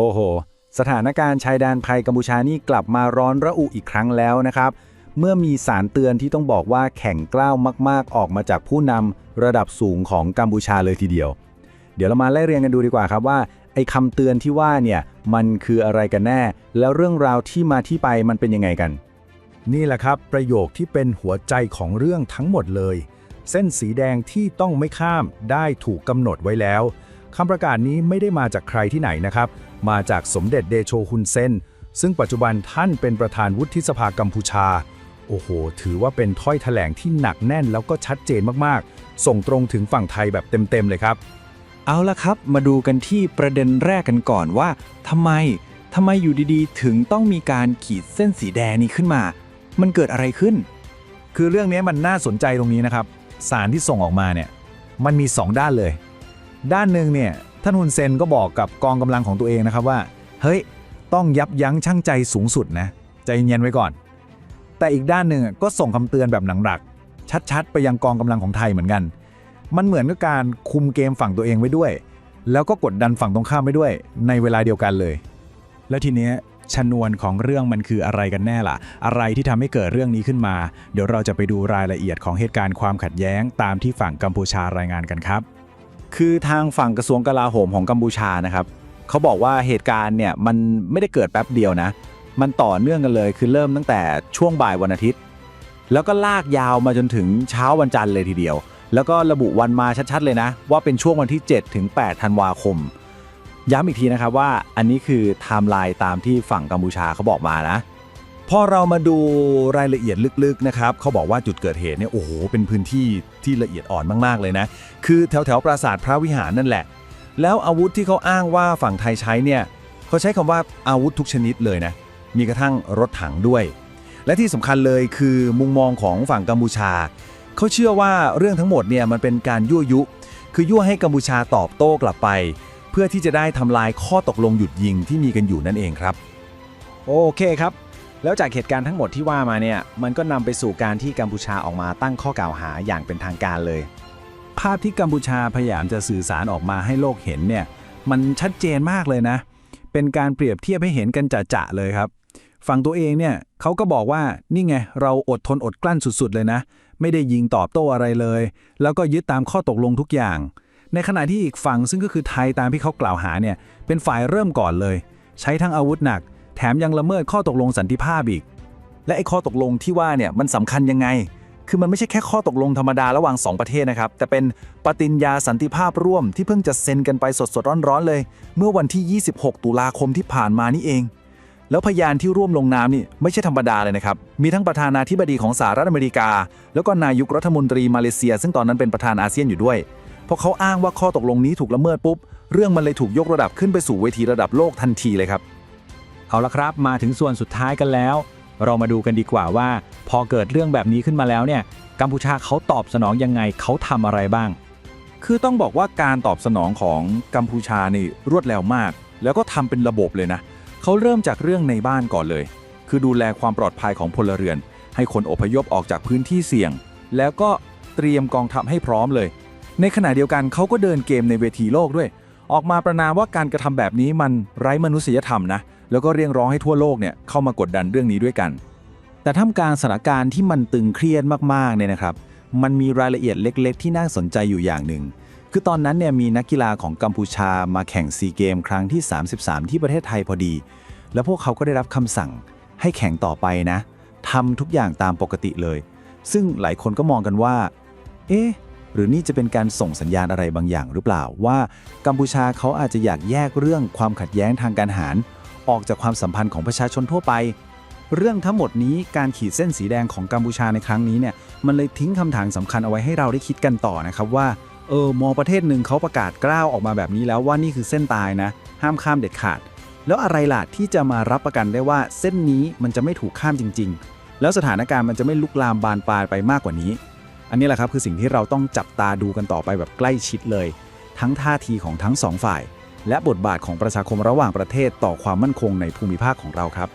โอ้โห สถานการณ์ชายแดนไทยกัมพูชานี่กลับมาร้อนระอุอีกครั้งแล้วนะครับ เมื่อมีสารเตือนที่ต้องบอกว่าแข่งกล้าวมากๆ ออกมาจากผู้นำระดับสูงของกัมพูชาเลยทีเดียว เดี๋ยวเรามาไล่เรียงกันดูดีกว่าครับว่าไอ้คำเตือนที่ว่าเนี่ยมันคืออะไรกันแน่ แล้วเรื่องราวที่มาที่ไปมันเป็นยังไงกัน นี่แหละครับ ประโยคที่เป็นหัวใจของเรื่องทั้งหมดเลย เส้นสีแดงที่ต้องไม่ข้ามได้ถูกกำหนดไว้แล้ว คำประกาศนี้ไม่ได้มาจากใครที่ไหนนะครับ มาจากสมเด็จเดโชฮุนเซน ซึ่งปัจจุบันท่านเป็นประธานวุฒิสภากัมพูชา โอ้โห ถือว่าเป็นถ้อยแถลงที่หนักแน่นแล้วก็ชัดเจนมากๆ ส่งตรงถึงฝั่งไทยแบบเต็มๆเลยครับ เอาละครับ มาดูกันที่ประเด็นแรกกันก่อนว่าทำไมทำไมอยู่ดีๆ ถึงต้องมีการขีดเส้นสีแดงนี้ขึ้นมา มันเกิดอะไรขึ้น คือเรื่องนี้มันน่าสนใจตรงนี้นะครับ สารที่ส่งออกมาเนี่ย มันมี 2 ด้านเลย ด้านหนึ่งเนี่ยท่านฮุนเซนก็บอกกับกองกำลังของตัวเองนะครับว่า เฮ้ย ต้องยับยั้งชั่งใจสูงสุดนะ ใจเย็นไว้ก่อน แต่อีกด้านหนึ่งก็ส่งคำเตือนแบบหนังหลัก ชัดๆ ไปยังกองกำลังของไทยเหมือนกัน มันเหมือนกับการคุมเกมฝั่งตัวเองไว้ด้วย แล้วก็กดดันฝั่งตรงข้ามไว้ด้วย ในเวลาเดียวกันเลย แล้วทีเนี้ยชนวนของเรื่องมันคืออะไรกันแน่ล่ะ อะไรที่ทำให้เกิดเรื่องนี้ขึ้นมา เดี๋ยวเราจะไปดูรายละเอียดของเหตุการณ์ความขัดแย้งตามที่ฝั่งกัมพูชารายงานกันครับ คือทางฝั่งกระทรวงกลาโหมของกัมพูชานะครับเขาบอกว่าเหตุการณ์เนี่ยมันไม่ได้เกิดแป๊บเดียวนะ มันต่อเนื่องกันเลยคือเริ่มตั้งแต่ช่วงบ่ายวันอาทิตย์ แล้วก็ลากยาวมาจนถึงเช้าวันจันทร์เลยทีเดียว แล้วก็ระบุวันมาชัดๆเลยนะ ว่าเป็นช่วงวันที่ 7 ถึง 8 ธันวาคม ย้ำอีกทีนะครับว่าอันนี้คือไทม์ไลน์ตามที่ฝั่งกัมพูชาเขาบอกมานะ พอเรามาดูรายละเอียดลึกๆนะครับเขาบอกว่าจุดเกิดเหตุเนี่ยโอ้โหเป็นพื้นที่ที่ละเอียดอ่อนมากๆเลยนะ คือแถวแถวๆปราสาทพระวิหารนั่นแหละ แล้วอาวุธที่เขาอ้างว่าฝั่งไทยใช้เนี่ยเขาใช้คำว่าอาวุธทุกชนิดเลยนะ มีกระทั่งรถถังด้วย และที่สำคัญเลยคือมุมมองของฝั่งกัมพูชาเขาเชื่อว่าเรื่องทั้งหมดเนี่ยมันเป็นการยั่วยุ คือยั่วให้กัมพูชาตอบโต้กลับไป เพื่อที่จะได้ทำลายข้อตกลงหยุดยิงที่มีกันอยู่นั่นเองครับ โอเคครับ แล้วจากเหตุการณ์ทั้งหมดที่ว่ามาเนี่ยมันก็นำไปสู่การที่กัมพูชาออกมาตั้งข้อกล่าวหาอย่างเป็นทางการเลย ภาพที่กัมพูชาพยายามจะสื่อสารออกมาให้โลกเห็นเนี่ยมันชัดเจนมากเลยนะ เป็นการเปรียบเทียบให้เห็นกันจะๆเลยครับ ฝั่งตัวเองเนี่ยเขาก็บอกว่านี่ไงเราอดทนอดกลั้นสุดๆเลยนะ ไม่ได้ยิงตอบโต้อะไรเลย แล้วก็ยึดตามข้อตกลงทุกอย่าง ในขณะที่อีกฝั่งซึ่งก็คือไทยตามที่เขากล่าวหาเนี่ยเป็นฝ่ายเริ่มก่อนเลย ใช้ทั้งอาวุธหนัก แถมยังละเมิดข้อตกลงสันติภาพอีก และไอ้ข้อตกลงที่ว่าเนี่ยมันสำคัญยังไง คือมันไม่ใช่แค่ข้อตกลงธรรมดาระหว่าง 2 ประเทศนะครับ แต่เป็นปฏิญญาสันติภาพร่วมที่เพิ่งจะเซ็นกันไปสดๆร้อนๆเลย เมื่อวันที่ 26 ตุลาคมที่ผ่านมานี่เอง แล้วพยานที่ร่วมลงนามนี่ไม่ใช่ธรรมดาเลยนะครับ มีทั้งประธานาธิบดีของสหรัฐอเมริกา แล้วก็นายกรัฐมนตรีมาเลเซีย ซึ่งตอนนั้นเป็นประธานอาเซียนอยู่ด้วยเพราะเขาอ้างว่าข้อตกลงนี้ถูกละเมิดปุ๊บเรื่องมันเลยถูกยกระดับขึ้นไปสู่เวทีระดับโลกทันทีเลยครับ เอาละครับมาถึงส่วนสุดท้ายกันแล้ว เรามาดูกันดีกว่าว่า พอเกิดเรื่องแบบนี้ขึ้นมาแล้วเนี่ยกัมพูชาเขาตอบสนองยังไงเขาทำอะไรบ้าง คือต้องบอกว่าการตอบสนองของกัมพูชานี่รวดเร็วมาก แล้วก็ทำเป็นระบบเลยนะเขาเริ่มจากเรื่องในบ้านก่อนเลย คือดูแลความปลอดภัยของพลเรือน ให้คนอพยพออกจากพื้นที่เสี่ยง แล้วก็เตรียมกองทัพให้พร้อมเลย ในขณะเดียวกันเขาก็เดินเกมในเวทีโลกด้วย ออกมาประนามว่าการกระทำแบบนี้มันไร้มนุษยธรรมนะ แล้วก็เรียกร้องให้ทั่วโลกเนี่ยเข้ามากดดันเรื่องนี้ด้วยกัน แต่ท่ามกลางสถานการณ์ที่มันตึงเครียดมากๆเนี่ยนะครับ มันมีรายละเอียดเล็ก ๆ ที่น่าสนใจอยู่อย่างหนึ่ง คือตอนนั้นเนี่ยมีนักกีฬาของกัมพูชามาแข่งซีเกมครั้งที่ 33 ที่ประเทศไทยพอดี แล้วพวกเขาก็ได้รับคำสั่งให้แข่งต่อไปนะทำทุกอย่างตามปกติเลย ซึ่งหลายคนก็มองกันว่า เอ๊ะ หรือนี่จะเป็นการส่งสัญญาณอะไรบางอย่างหรือเปล่าว่า กัมพูชาเขาอาจจะอยากแยกเรื่องความขัดแย้งทางการทหาร ออกจากความสัมพันธ์ของประชาชนทั่วไป เรื่องทั้งหมดนี้การขีดเส้นสีแดงของกัมพูชาในครั้งนี้เนี่ยมันเลยทิ้งคำถามสำคัญเอาไว้ให้เราได้คิดกันต่อนะครับว่าเออมองประเทศหนึ่งเขาประกาศกล้าวออกมาแบบนี้แล้วว่านี่คือเส้นตายนะ ห้ามข้ามเด็ดขาด แล้วอะไรล่ะที่จะมารับประกันได้ว่าเส้นนี้มันจะไม่ถูกข้ามจริง ๆ แล้วสถานการณ์มันจะไม่ลุกลามบานปลายไปมากกว่านี้ อันนี้แหละครับคือสิ่งที่เราต้องจับตาดูกันต่อไปแบบใกล้ชิดเลย ทั้งท่าทีของทั้งสองฝ่าย และบทบาทของประชาคมระหว่างประเทศต่อความมั่นคงในภูมิภาคของเราครับ